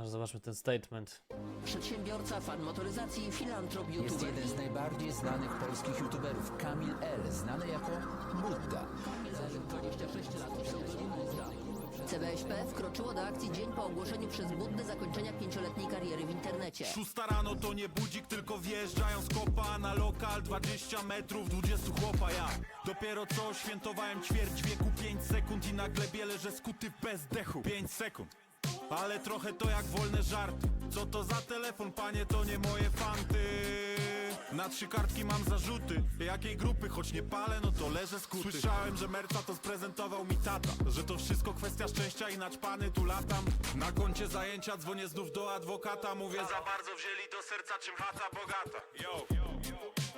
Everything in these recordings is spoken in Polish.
No, zobaczmy ten statement. Przedsiębiorca, fan motoryzacji, filantrop, Jest youtuber jeden z najbardziej znanych polskich youtuberów, Kamil L., znany jako Budda. i 26 lat pseudonim Budda. CBŚP wkroczyło do akcji dzień po ogłoszeniu przez Buddę zakończenia pięcioletniej kariery w internecie. Szósta rano to nie budzik, tylko wjeżdżają z kopa na lokal 20 metrów, 20 chłopa ja Dopiero co świętowałem ćwierć wieku 5 sekund i nagle bielę, że skuty bez dechu 5 sekund ale trochę to jak wolne żarty Co to za telefon, panie, to nie moje fanty. Na trzy kartki mam zarzuty. Jakiej grupy, choć nie palę, no to leżę skuty. Słyszałem, że Merca to sprezentował mi tata. Że to wszystko kwestia szczęścia i naćpany tu latam. Na koncie zajęcia dzwonię znów do adwokata. Mówię, za bardzo wzięli do serca, czym chata bogata. Yo.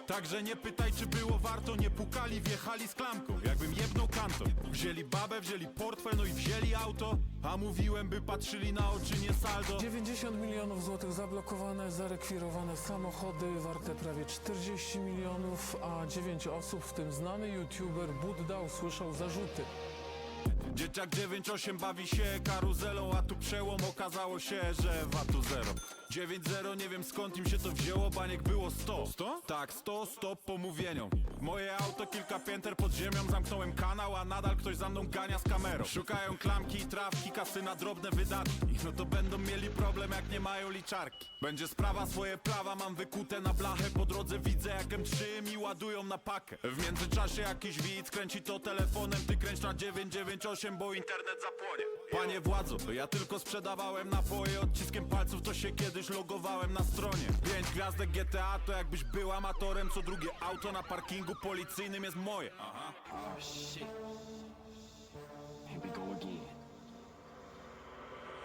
Także nie pytaj, czy było warto. Nie pukali, wjechali z klamką. Jakbym jebnął kanto Wzięli babę, wzięli portfel, no i wzięli auto A mówiłem, by patrzyli na oczy, nie saldo 90 milionów złotych zablokowane, zarekwirowane samochody warte prawie 40 milionów, a 9 osób, w tym znany youtuber Budda usłyszał zarzuty. Dzieciak 9-8 bawi się karuzelą, a tu przełom okazało się, że watu zero. 9-0 nie wiem skąd im się to wzięło, baniek było 100 100? Tak, 100, stop pomówieniom Moje auto kilka pięter pod ziemią, zamknąłem kanał, a nadal ktoś za mną gania z kamerą. Szukają klamki i trawki, kasy na drobne wydatki. No to będą mieli problem jak nie mają liczarki. Będzie sprawa, swoje prawa mam wykute na blachę. Po drodze widzę jak M3 mi ładują na pakę. W międzyczasie jakiś widz kręci to telefonem Ty kręć na 998, bo internet zapłonie Panie władzo, ja tylko sprzedawałem napoje Odciskiem palców to się kiedyś logowałem na stronie Pięć gwiazdek GTA to jakbyś był amatorem Co drugie auto na parkingu policyjnym jest moje Aha.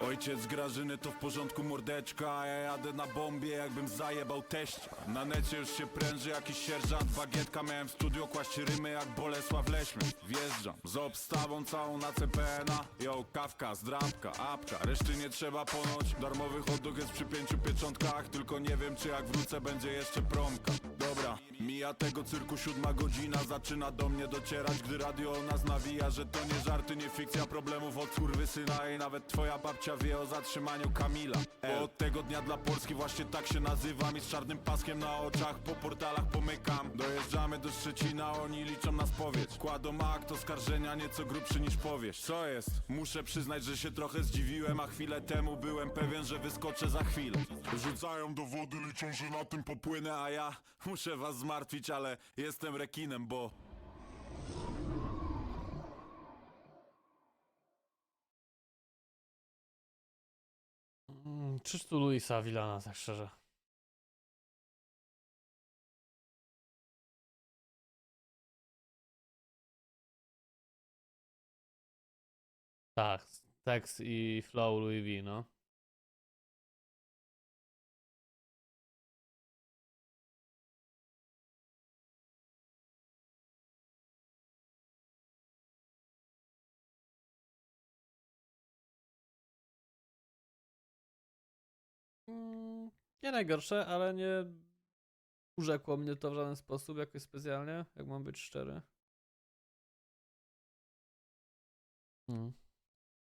Ojciec Grażyny to w porządku mordeczka ja jadę na bombie jakbym zajebał teścia Na necie już się pręży jakiś sierżant Bagietka miałem w studio kłaść rymy jak Bolesław Leśmy Wjeżdżam z obstawą całą na CPN-a Yo, kawka, zdrabka, apka Reszty nie trzeba ponoć. Darmowy hot dog jest przy pięciu pieczątkach Tylko nie wiem czy jak wrócę będzie jeszcze promka. Dobra, mija tego cyrku siódma godzina Zaczyna do mnie docierać, gdy radio nas nawija Że to nie żarty, nie fikcja problemów od syna I nawet twoja babcia wie o zatrzymaniu Kamila. Bo Od tego dnia dla Polski właśnie tak się nazywam I z czarnym paskiem na oczach po portalach pomykam. Dojeżdżamy do Szczecina, oni liczą na spowiedź. Kładą akt oskarżenia nieco grubszy niż powieść. Co jest? Muszę przyznać, że się trochę zdziwiłem A chwilę temu byłem pewien, że wyskoczę za chwilę. Rzucają do wody, liczą, że na tym popłynę A ja muszę was zmartwić, ale jestem rekinem, bo Czyż tu Luisa Villana, tak szczerze. Tak, tekst i flow Louis V, no. Nie najgorsze, ale nie urzekło mnie to w żaden sposób jakoś specjalnie, jak mam być szczery. Mm.